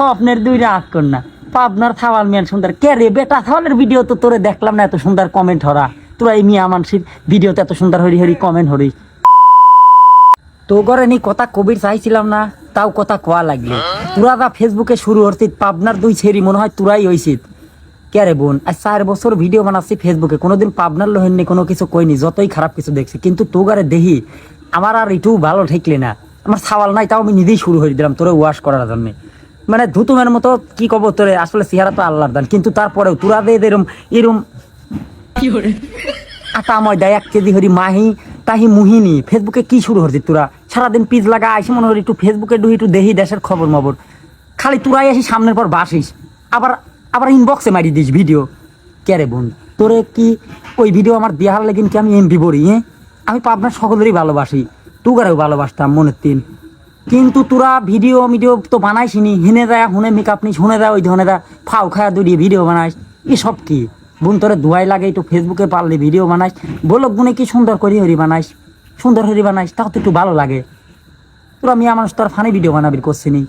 স্বপ্নের দুই কর না। পাবনার থাওয়াল মিয়ান সুন্দর। কে রে বেটা, থাওয়ালের ভিডিও তো তোরে দেখলাম না, এত সুন্দর কমেন্ট হরা তোরা এই মিয়া মানসির ভিডিওতে এত সুন্দর হরি হরি কমেন্ট হরি তো ঘরে নি কথা কবির চাইছিলাম না, তাও কথা কোয়া লাগল। তোরা দা ফেসবুকে শুরু হরছিস পাবনার দুই ছেড়ি মনে হয় তোরাই হইছিস কে রে বোন, আজ চার বছর ভিডিও বানাচ্ছি ফেসবুকে কোনোদিন পাবনার লোহেননি কোনো কিছু কইনি, যতই খারাপ কিছু দেখছি। কিন্তু তোগারে দেখি, আমার আর একটু ভালো ঠেকলে না। আমার সাওয়াল নাই, তাও আমি নিজেই শুরু করে দিলাম, তোরে ওয়াশ করার জন্য। মানে ধুতুমের মতো কি কব তোরে? আসলে চেহারা তো আল্লাহর দান। কিন্তু তারপরেও তোরা দে এরম। এরম আটা ময়দা এক কেজি হরি মাহি, তাহি মুহিনি। ফেসবুকে কি শুরু হচ্ছে তোরা? সারাদিন পিজ লাগা আইসি মনে করি একটু ফেসবুকে ডুই একটু দেহি দেশের খবর মবর। খালি তোরাই আসি, সামনের পর বাসিস। আবার আবার ইনবক্সে মারি দিস ভিডিও কে রে বোন তোরে কি ওই ভিডিও আমার দেহার লেগিন কি আমি এমপি বলি হ্যাঁ আমি পাবনার সকলেরই ভালোবাসি। তুগারেও ভালোবাসতাম মনের তিন। কিন্তু তোরা ভিডিও মিডিও তো বানাইসিনি হিনে দেয় হুনে মেকআপ নিস, হুনে দেয় ওই ধরনের দেয় ফাও খায়া দৌড়িয়ে ভিডিও বানাইস, এসব কি? বোন, তোরা ধুয়াই লাগে একটু ফেসবুকে পারলে ভিডিও বানাইস, বলক গুনে কি সুন্দর করি হরি বানাইস, সুন্দর হরি বানাইস, তাও তো একটু ভালো লাগে। তোরা মিয়া মানুষ, তোর ফানি ভিডিও বানাবি, করছিনি।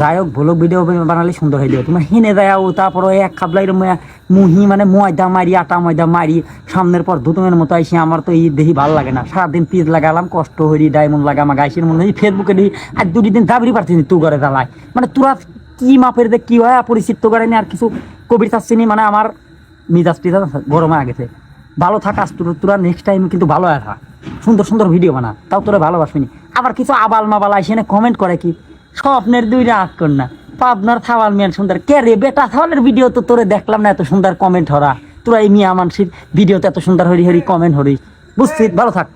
যাই হোক ভোলক ভিডিও বানালে সুন্দর হয়ে যাবে তোমার হিনে দেয় ও তারপর এক খাবলাই মুহি মানে ময়দা মারি আটা ময়দা মারি সামনের পর দুতমের মতো আইসি আমার তো এই দেখি ভালো লাগে না। সারাদিন পিস লাগালাম, কষ্ট হরি ডায়মন্ড লাগা আমার গাইসের মনে হয়। ফেসবুকে দিই আর দুটি দিন দাবরি পারছিস তুই করে জ্বালায়। মানে তোরা কি মাপের দেখ কি হয়, পরিচিত তো করে নি আর কিছু কবির চাচ্ছিনি মানে আমার মিজাজ টিজাজ গরম হয়ে গেছে ভালো থাকাস তোর, তোরা নেক্সট টাইম কিন্তু ভালো থাক সুন্দর সুন্দর ভিডিও বানা, তাও তোরা ভালোবাসবিনি আবার কিছু আবাল মাবাল আইসে না কমেন্ট করে কি? স্বপ্নের দুই রাত কন্যা পাবনার থাওয়াল মিয়ান সুন্দর। কে রে বেটা, থাওয়ালের ভিডিও তো তোরে দেখলাম না, এত সুন্দর কমেন্ট হরা। তোরা এই মিয়া মানসির ভিডিওতে এত সুন্দর হরি হরি কমেন্ট হরি। বুঝছিস? ভালো থাক।